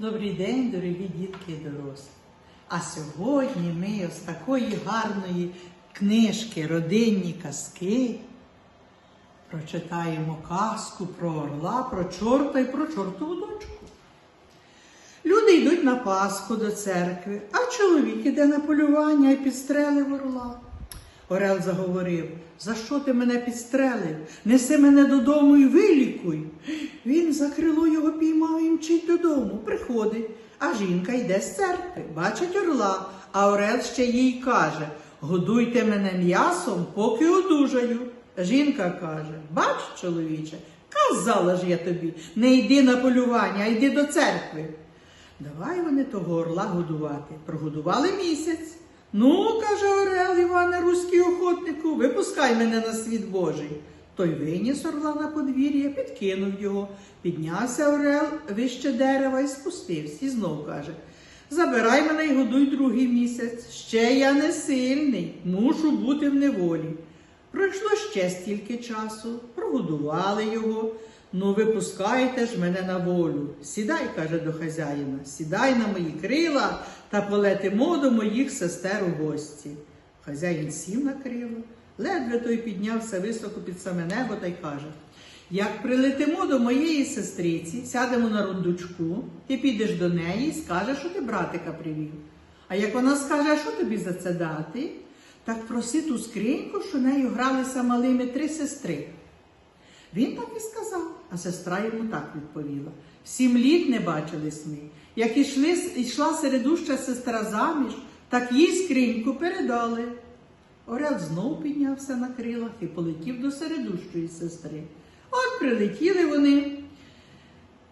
Добрий день, дорогі дітки і дорослі. А сьогодні ми з такої гарної книжки Родинні казки прочитаємо казку про орла, про чорта і про чортову дочку. Люди йдуть на Пасху до церкви, а чоловік іде на полювання і підстрелив орла. Орел заговорив, за що ти мене підстрелив? Неси мене додому і вилікуй. Він за крило його піймав і мчить додому, приходить, а жінка йде з церкви, бачить орла, а Орел ще їй каже, годуйте мене м'ясом, поки одужаю. Жінка каже, бач, чоловіче, казала ж я тобі, не йди на полювання, а йди до церкви. Давай вони того орла годувати. Прогодували місяць. Ну, каже Орел Іване, руський охотнику, випускай мене на світ Божий. Той виніс орла на подвір'я, підкинув його. Піднявся Орел вище дерева і спустився. І знов каже: Забирай мене і годуй другий місяць. Ще я не сильний, мушу бути в неволі. Пройшло ще стільки часу, прогодували його. Ну, випускайте ж мене на волю. Сідай, каже до хазяїна, сідай на мої крила та полетимо до моїх сестер у гості. Хазяїн сів на крило, ледве той піднявся високо під саме небо та й каже: Як прилетимо до моєї сестриці, сядемо на рундучку, ти підеш до неї і скажеш, що ти братика привів. А як вона скаже, що тобі за це дати, так проси ту скриньку, що нею гралися малими три сестри. Він так і сказав, а сестра йому так відповіла. Сім літ не бачились ми. Як ішли, йшла середуща сестра заміж, так їй скриньку передали. Орел знов піднявся на крилах і полетів до середущої сестри. От прилетіли вони.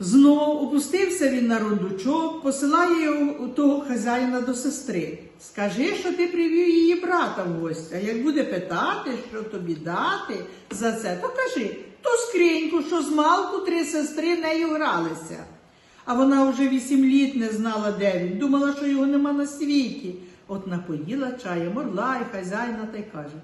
Знов опустився він на рундучок, посилає його того хазяїна до сестри. Скажи, що ти привів її брата в гості, а як буде питати, що тобі дати за це, то кажи ту скриньку, що з малку три сестри нею гралися. А вона вже вісім літ не знала, де він, думала, що його нема на світі. От напоїла чаєм орла і хазяїна та й каже,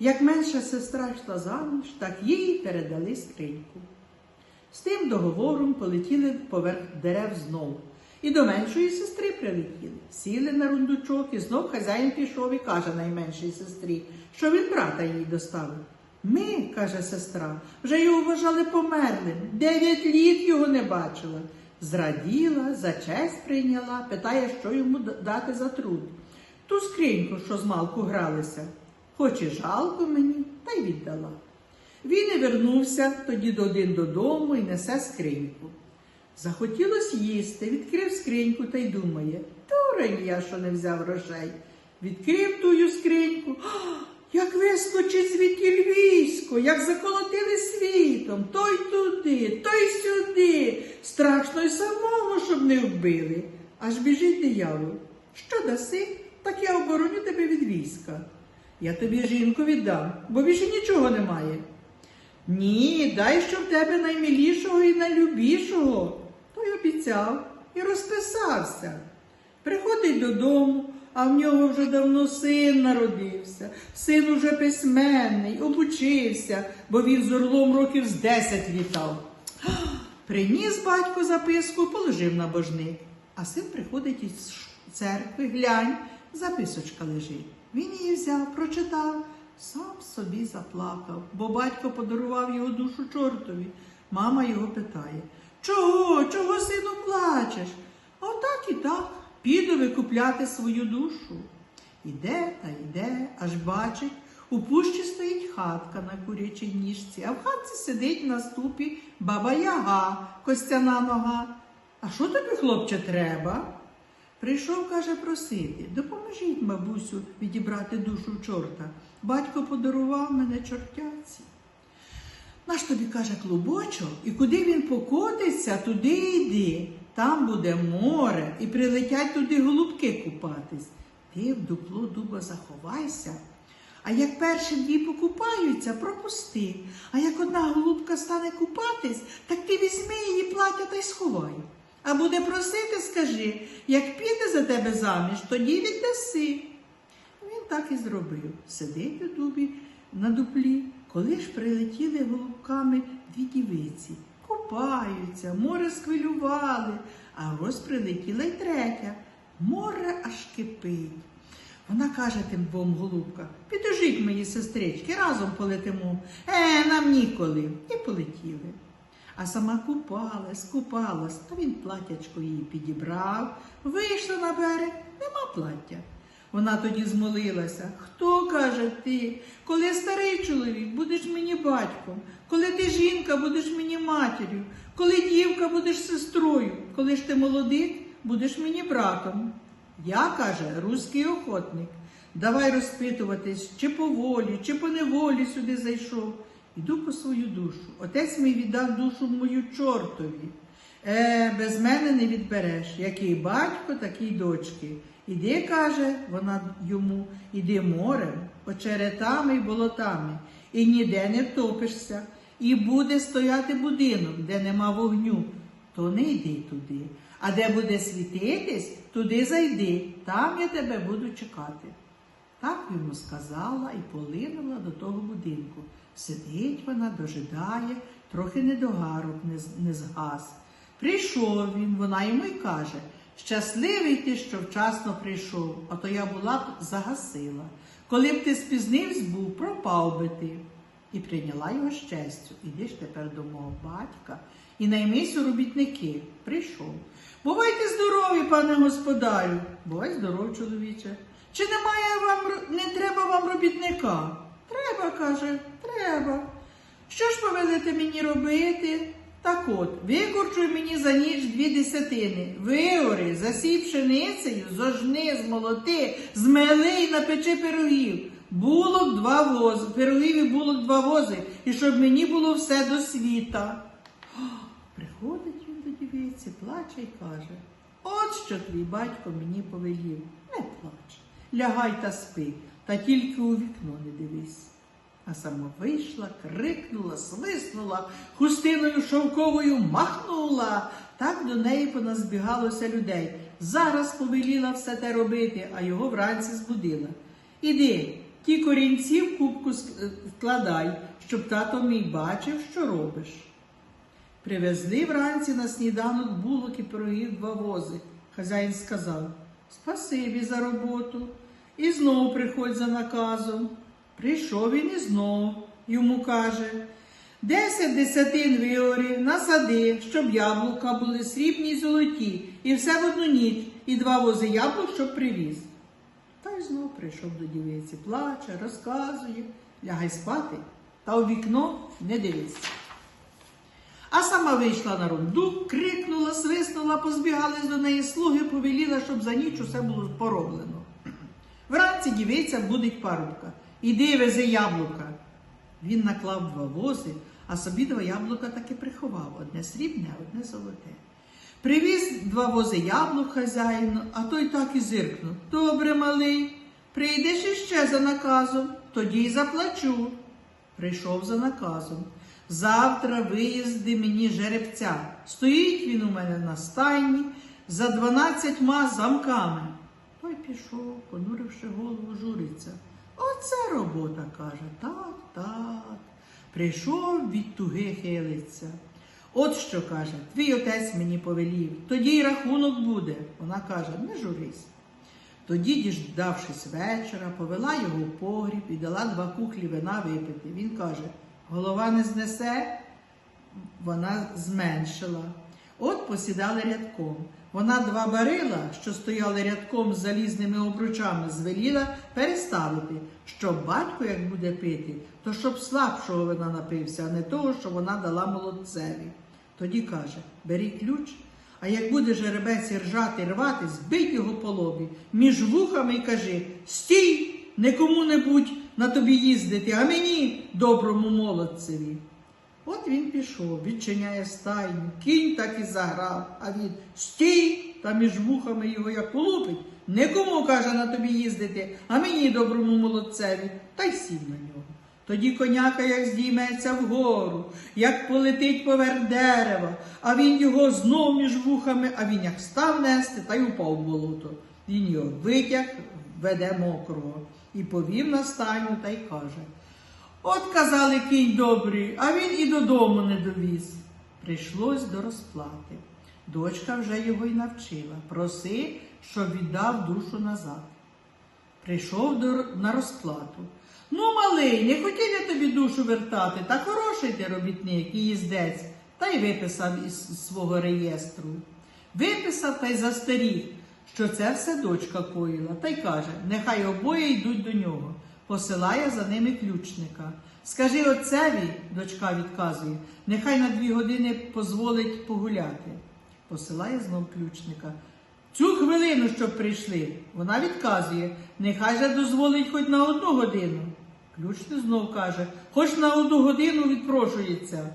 як менша сестра йшла заміж, так їй передали скриньку. З тим договором полетіли поверх дерев знову. І до меншої сестри прилетіли. Сіли на рундучок, і знов хазяїн пішов і каже найменшій сестрі, що він брата їй доставив. Ми, каже сестра, вже його вважали померлим. Дев'ять літ його не бачила. Зраділа, за честь прийняла, питає, що йому дати за труд. Ту скриньку, що з малку гралися, хоч і жалко мені, та й віддала. Він і вернувся тоді до один додому і несе скриньку. Захотілось їсти, відкрив скриньку та й думає, дурень я, що не взяв грошей. Відкрив тую скриньку, «А, як вискочить звідтіль військо, як заколотили світом, той туди, той сюди. Страшно й самого, щоб не вбили. Аж біжить диявол. Що даси, так я обороню тебе від війська. Я тобі жінку віддам, бо більше нічого немає. Ні, дай що в тебе наймилішого і найлюбішого. Той обіцяв і розписався. Приходить додому, а в нього вже давно син народився. Син уже письменний, обучився, бо він з орлом років з десять літав. Приніс батько записку, положив на божник. А син приходить із церкви, глянь, записочка лежить. Він її взяв, прочитав, сам собі заплакав, бо батько подарував його душу чортові. Мама його питає: Чого, чого, сину, плачеш? Отак і так, піду викупляти свою душу. Іде та йде, аж бачить, у пущі стоїть хатка на курячій ніжці, а в хатці сидить на ступі баба Яга, костяна нога. А що тобі, хлопче, треба? Прийшов, каже, просити, допоможіть, бабусю, відібрати душу чорта. Батько подарував мене чортяці. Наш тобі каже клубочок, і куди він покотиться, туди йди. Там буде море, і прилетять туди голубки купатись. Ти в дупло дуба заховайся. А як перші дві покупаються, пропусти. А як одна голубка стане купатись, так ти візьми її плаття та й сховай. А буде просити, скажи, як піде за тебе заміж, тоді віддаси. Він так і зробив. Сидить у дубі на дуплі, коли ж прилетіли голубками дві дівиці. Куп купаються, море сквилювали, а ось прилетіла й третя. Море аж кипить. Вона каже тим двом голубкам, підожіть мої сестрички, разом полетимо. Е, нам ніколи. І полетіли. А сама купалась, купалась, та він платячко її підібрав, вийшла на берег, нема плаття. Вона тоді змолилася. Хто каже ти? Коли старий чоловік, будеш мені батьком, коли ти жінка, будеш мені матір'ю, коли дівка будеш сестрою, коли ж ти молодик, будеш мені братом. Я, каже, руський охотник. Давай розпитуватись, чи по волі, чи по неволі сюди зайшов. Іду по свою душу. Отець мій віддав душу мою чортові. Е, без мене не відбереш. Який батько, такий дочки. Іди, каже вона йому, іди морем, очеретами й болотами, і ніде не втопишся, і буде стояти будинок, де нема вогню, то не йди туди. А де буде світитись, туди зайди, там я тебе буду чекати. Так йому сказала і полинула до того будинку. Сидить вона, дожидає, трохи недогарок не, згас. Прийшов він, вона йому й каже, щасливий ти, що вчасно прийшов, а то я була б загасила. Коли б ти спізнився був, пропав би ти. І прийняла його з честю. Іди ж тепер до мого батька і наймись у робітники. Прийшов. Бувайте здорові, пане господарю. Бувай здоров, чоловіче. Чи немає вам не треба вам робітника? Треба, каже, треба. Що ж повелите мені робити? Так от, викорчуй мені за ніч дві десятини. Виори, засій пшеницею, зожни, змолоти, змели й напечи пирогів. Булок два вози, пирогів і булок два вози, і щоб мені було все до світа. О, Приходить він до дівиці, плаче й каже: От що твій батько мені повелів. Не плач, лягай та спи, та тільки у вікно не дивись. А сама вийшла, крикнула, свиснула, хустиною шовковою махнула. Так до неї поназбігалося людей. Зараз повеліла все те робити, а його вранці збудила. Іди, ті корінці в кубку ск- е, щоб тато мій бачив, що робиш. Привезли вранці на сніданок булок і пирогів два вози. Хазяїн сказав Спасибі за роботу. І знов приходь за наказом. Прийшов він і знов йому каже Десять десятин виорі насади, щоб яблука були срібні й золоті, і все в одну ніч, і два вози яблук, щоб привіз. Та й знов прийшов до дівиці, плаче, розказує, лягай спати, та у вікно не дивись. А сама вийшла на рундук, крикнула, свиснула, позбігались до неї слуги, повеліла, щоб за ніч усе було пороблено. Вранці дівиця будить парубка. Іди вези яблука. Він наклав два вози, а собі два яблука таки приховав одне срібне, одне золоте. Привіз два вози яблук хазяїну, а той так і зиркнув. Добре, малий, прийдеш іще за наказом, тоді й заплачу. Прийшов за наказом. Завтра виїзди мені жеребця. Стоїть він у мене на стайні за дванадцятьма замками. Той пішов, понуривши голову, журиться. Оце робота, каже. Так, так. Прийшов від туги хилиться. От що каже, твій отець мені повелів, тоді й рахунок буде. Вона каже, не журись. Тоді, діждавшись вечора, повела його в погріб і дала два кухлі вина випити. Він каже: голова не знесе, вона зменшила. От посідали рядком. Вона два барила, що стояли рядком з залізними обручами, звеліла переставити, щоб батько, як буде пити, то щоб слабшого вина напився, а не того, що вона дала молодцеві. Тоді каже: бери ключ, а як буде жеребець ржати, рвати, збий його по лобі між вухами і кажи: стій, не кому-небудь на тобі їздити, а мені, доброму молодцеві. От він пішов, відчиняє стайню, кінь так і заграв, а він стій та між вухами його як полупить. Нікому каже на тобі їздити, а мені доброму молодцеві, та й сів на нього. Тоді коняка як здійметься вгору, як полетить поверх дерева, а він його знов між вухами, а він як став нести та й упав в болото. Він його витяг, веде мокрого, і повів на стайню та й каже. От казали кінь добрий, а він і додому не довіз. Прийшлось до розплати. Дочка вже його й навчила. Проси, щоб віддав душу назад. Прийшов до, на розплату. Ну, малий, не хотів я тобі душу вертати, та хороший ти робітник і їздець, та й виписав із свого реєстру. Виписав та й застеріг, що це все дочка коїла, та й каже, нехай обоє йдуть до нього. Посилає за ними ключника. Скажи отцеві, дочка відказує, нехай на дві години позволить погуляти. Посилає знов ключника. Цю хвилину, щоб прийшли, вона відказує, нехай же дозволить хоч на одну годину. Ключник знов каже, хоч на одну годину відпрошується.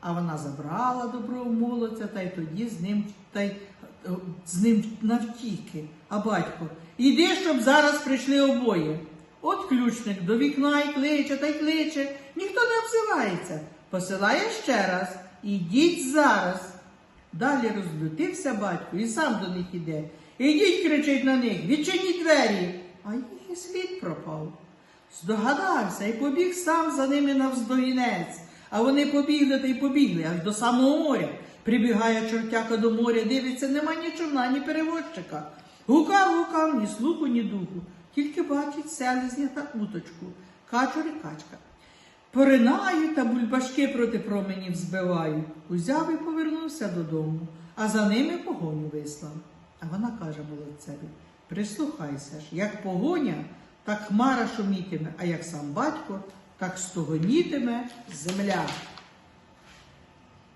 А вона забрала доброго молодця та й тоді з ним та й е, з ним навтіки. А батько, іди, щоб зараз прийшли обоє. От ключник до вікна й кличе та й кличе, ніхто не обзивається. Посилає ще раз, ідіть зараз. Далі розлютився батько і сам до них іде. Ідіть, кричить на них, відчиніть двері. А їх і слід пропав. Здогадався і побіг сам за ними навздогінець. А вони побігли та й побігли аж до самого моря. Прибігає чортяка до моря, дивиться, нема ні човна, ні перевозчика. Гукав, гукав, ні слуху, ні духу. Тільки бачить селезня та уточку, качур і качка. Поринають та бульбашки проти променів збивають. Узяв і повернувся додому, а за ними погоню вислав. А вона каже молодцеві, прислухайся ж, як погоня, так хмара шумітиме, а як сам батько, так стогонітиме земля.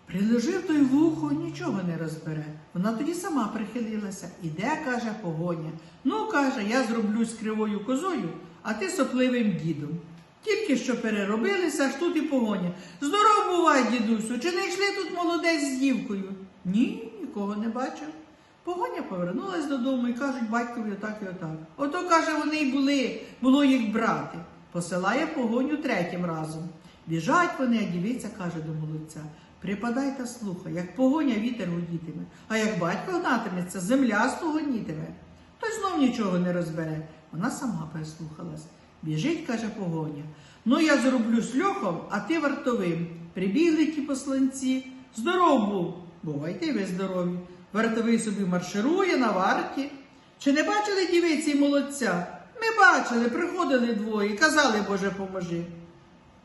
Приложив той вухо, нічого не розбере. Вона тоді сама прихилилася. Іде, каже, погоня. Ну, каже, я зроблюсь кривою козою, а ти сопливим дідом. Тільки що переробилися, аж тут і погоня. Здоров бувай, дідусю, чи не йшли тут молодець з дівкою? Ні, нікого не бачив. Погоня повернулась додому і кажуть батькові отак і отак. Ото, каже, вони й були, було їх брати. Посилає погоню третім разом. Біжать вони, а дівиця каже до молодця. Припадай та слухай, як погоня вітер гудітиме, а як батько гнатиметься, земля стогонітиме. Той знов нічого не розбере. Вона сама прислухалась. Біжить, каже погоня. Ну, я зроблюсь льохом, а ти вартовим. Прибігли ті посланці. Здоров був. Бувайте ви здорові. Вартовий собі марширує на варті. Чи не бачили дівиці й молодця? Ми бачили, приходили двоє, казали, Боже, поможи.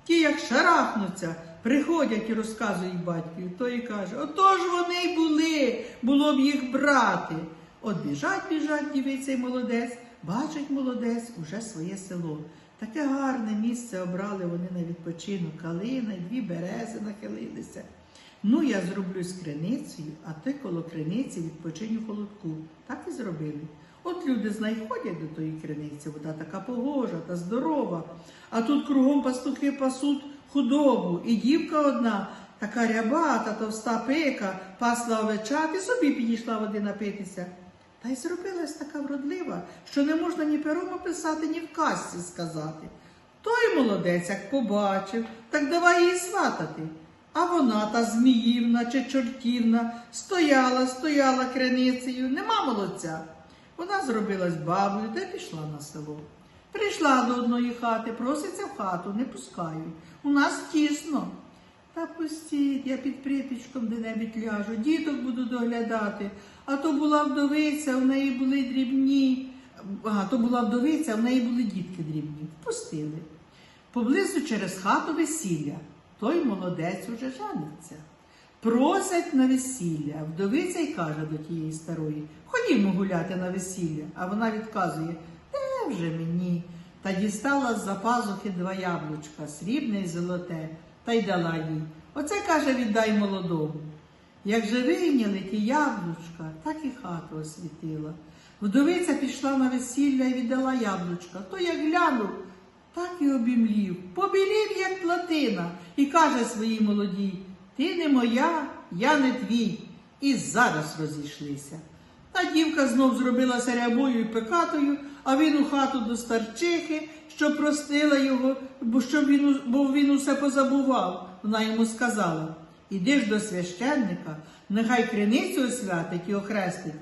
Ті, як шарахнуться, приходять і розказують батькові. Той і каже, отож вони й були, було б їх брати. От біжать, біжать дівиця й молодець, бачить молодець уже своє село. Таке гарне місце обрали вони на відпочинок, калина дві берези нахилилися. Ну, я зроблю з криницею, а ти коло криниці відпочинь у холодку. Так і зробили. От люди знай ходять до тої криниці, вода така погожа та здорова. А тут кругом пастухи пасуть худобу, і дівка одна, така ряба та товста пика, пасла овечат і собі підійшла води напитися. Та й зробилась така вродлива, що не можна ні пером описати, ні в казці сказати. Той молодець, як побачив, так давай її сватати. А вона, та зміївна чи чортівна, стояла, стояла криницею, нема молодця. Вона зробилась бабою та пішла на село. Прийшла до одної хати, проситься в хату, не пускають. У нас тісно. Та пустіть, я під припічком де-небудь ляжу, діток буду доглядати. А то була вдовиця, в неї були дрібні. А, то була вдовиця, в неї були дітки дрібні. Впустили. Поблизу через хату весілля. Той молодець уже жениться. Просять на весілля. Вдовиця й каже до тієї старої, ходімо гуляти на весілля. А вона відказує, де вже мені. Та дістала з-за пазухи два яблучка, срібне й золоте, та й дала їй. Оце каже, віддай молодому. Як же вийняли ті яблучка, так і хату освітила. Вдовиця пішла на весілля і віддала яблучка. То як глянув, так і обімлів, побілів, як платина, і каже своїй молодій, ти не моя, я не твій. І зараз розійшлися. Та дівка знов зробилася рябою і пекатою, а він у хату до старчихи, що простила його, бо, щоб він, бо він усе позабував. Вона йому сказала, іди ж до священника, нехай криницю освятить і охрестить,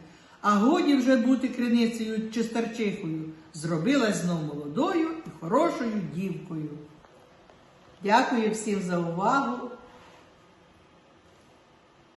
а годі вже бути криницею чи старчихою. Зробилась знов молодою і хорошою дівкою. Дякую всім за увагу.